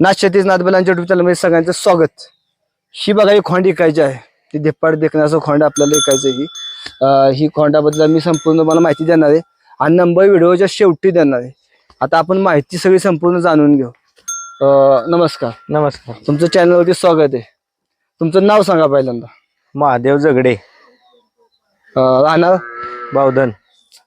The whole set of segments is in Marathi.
नाथ शेतीच नाथबलांच्या युट्यूब चॅनलमध्ये सगळ्यांचं स्वागत. ही बघा ही खोंड इकायची आहे. ती धिप्पाड देखण्याचं खोंड आपल्याला इकायचं आहे ही. ही खोंडाबद्दल मी संपूर्ण मला माहिती देणार आहे. आणि नंबर व्हिडिओच्या शेवटी देणार आहे. आता आपण माहिती सगळी संपूर्ण जाणून घेऊ. नमस्कार. नमस्कार. तुमचं चॅनलवरती स्वागत आहे. तुमचं नाव सांगा पहिल्यांदा. महादेव जगडे राहणार? बावधन.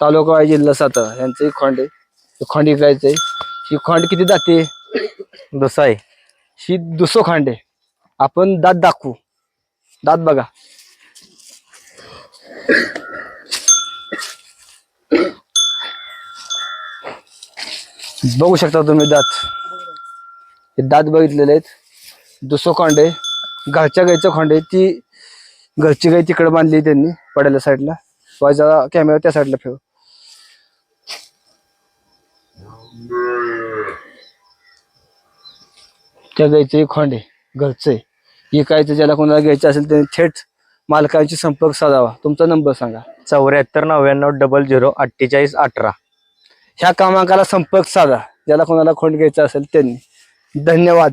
तालुका जिल्हा सातारा. यांचं एक खोंड आहे. हे खोंड इकायचं आहे. ही खोंड किती जाते दुसाई. ही दुसरं खांड. आहे आपण दात दाखवू. दात बघा. बघू शकता तुम्ही दात. हे दात बघितलेले आहेत. दुसरं खांडे. आहे घरच्या गायचं खांडे. आहे ती घरची गाय तिकडे बांधली त्यांनी पडायला साईडला. वायचा कॅमेरा त्या साईडला ठेव. त्या एक खोंड घरचं. आहे इकायचं ज्याला कोणाला घ्यायचं असेल त्याने थेट मालकांशी संपर्क साधावा. तुमचा नंबर सांगा. चौऱ्याहत्तर नव्याण्णव डबल झिरो अठ्ठेचाळीस अठरा. ह्या क्रमांकाला संपर्क साधा. ज्याला कोणाला खोंड घ्यायचा असेल त्यांनी. धन्यवाद.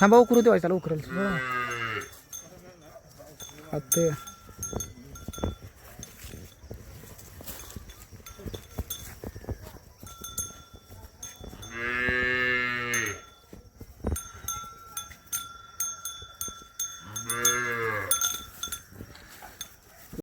थांबा उकरू देवायचा उकरेल. ते